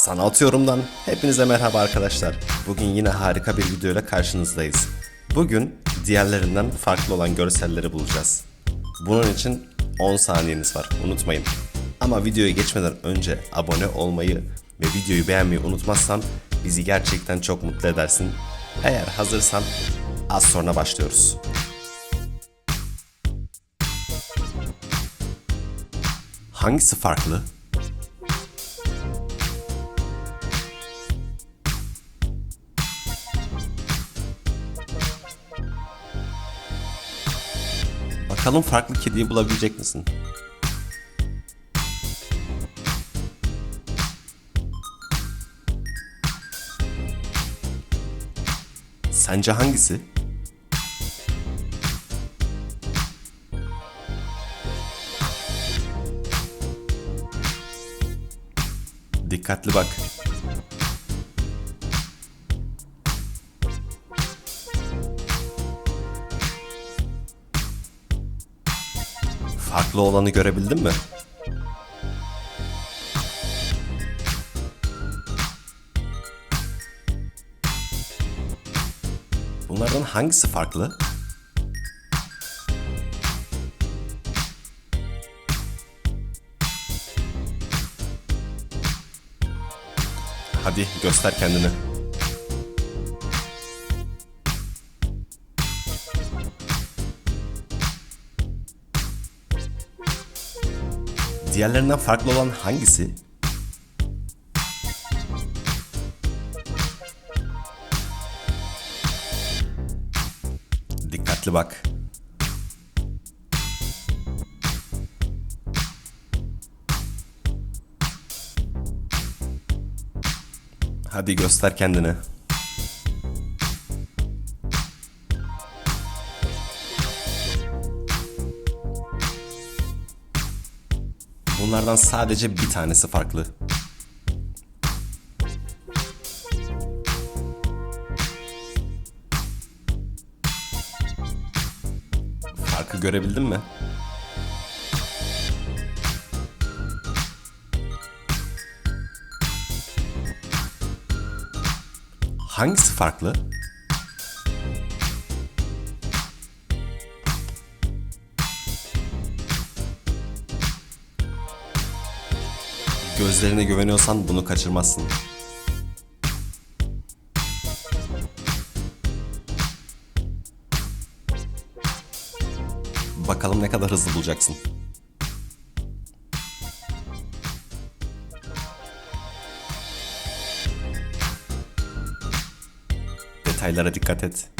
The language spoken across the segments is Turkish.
Sanat Yorum'dan hepinize merhaba arkadaşlar. Bugün yine harika bir videoyla karşınızdayız. Bugün diğerlerinden farklı olan görselleri bulacağız. Bunun için 10 saniyeniz var unutmayın. Ama videoya geçmeden önce abone olmayı ve videoyu beğenmeyi unutmazsan bizi gerçekten çok mutlu edersin. Eğer hazırsan az sonra başlıyoruz. Hangisi farklı? Bakalım farklı kediyi bulabilecek misin? Sence hangisi? Dikkatli bak. Farklı olanı görebildin mi? Bunlardan hangisi farklı? Hadi göster kendini. Diğerlerinden farklı olan hangisi? Dikkatli bak. Hadi göster kendini. Bunlardan sadece bir tanesi farklı. Farkı görebildin mi? Hangisi farklı? Gözlerine güveniyorsan bunu kaçırmazsın. Bakalım ne kadar hızlı bulacaksın. Detaylara dikkat et.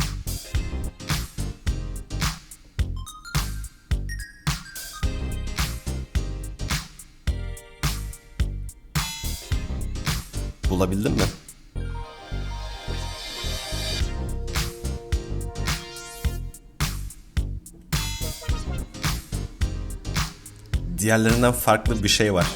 Bulabildin mi? Diğerlerinden farklı bir şey var.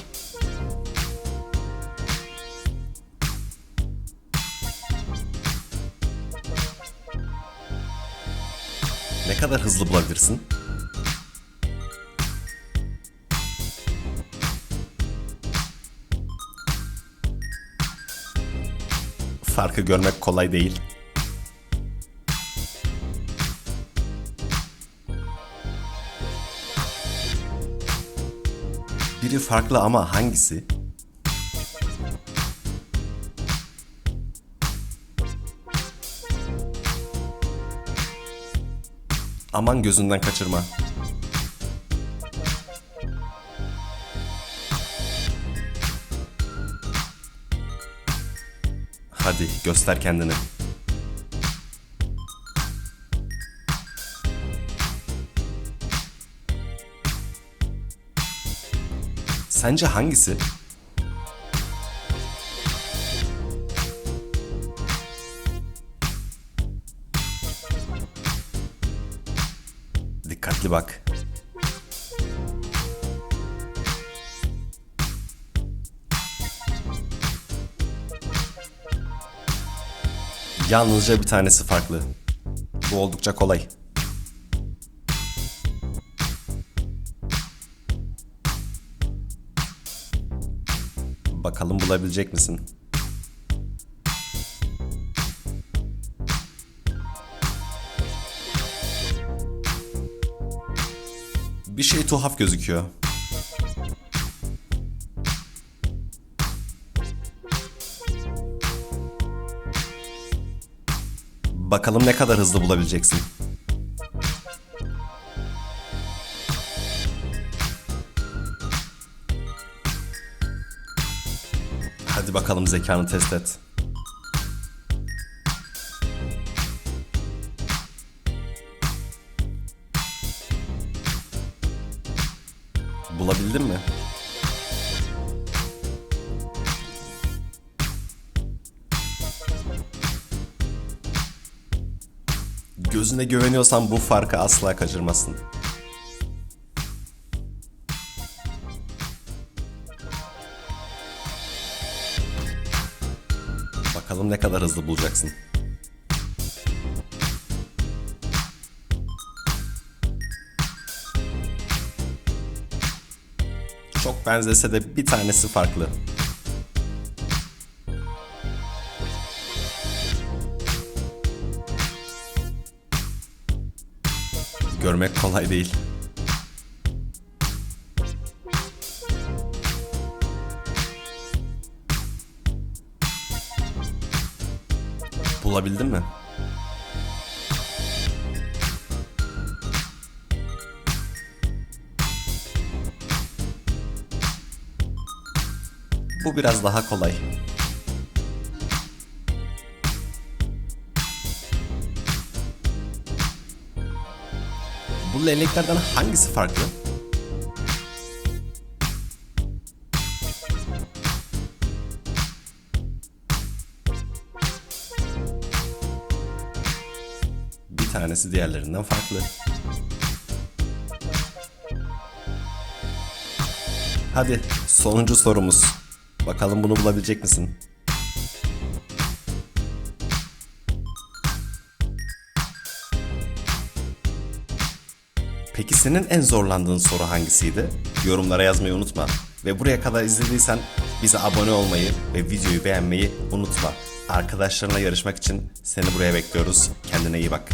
Ne kadar hızlı bulabilirsin? Farkı görmek kolay değil. Biri farklı ama hangisi? Aman gözünden kaçırma. Hadi göster kendini. Sence hangisi? Dikkatli bak. Yalnızca bir tanesi farklı. Bu oldukça kolay. Bakalım bulabilecek misin? Bir şey tuhaf gözüküyor. Bakalım ne kadar hızlı bulabileceksin. Hadi bakalım zekanı test et. Bulabildin mi? Gözüne güveniyorsan bu farkı asla kaçırmasın. Bakalım ne kadar hızlı bulacaksın. Çok benzese de bir tanesi farklı. Görmek kolay değil. Bulabildin mi? Bu biraz daha kolay. Bu leyleklerden hangisi farklı? Bir tanesi diğerlerinden farklı. Hadi sonuncu sorumuz. Bakalım bunu bulabilecek misin? Peki senin en zorlandığın soru hangisiydi? Yorumlara yazmayı unutma. Ve buraya kadar izlediysen bize abone olmayı ve videoyu beğenmeyi unutma. Arkadaşlarına yarışmak için seni buraya bekliyoruz. Kendine iyi bak.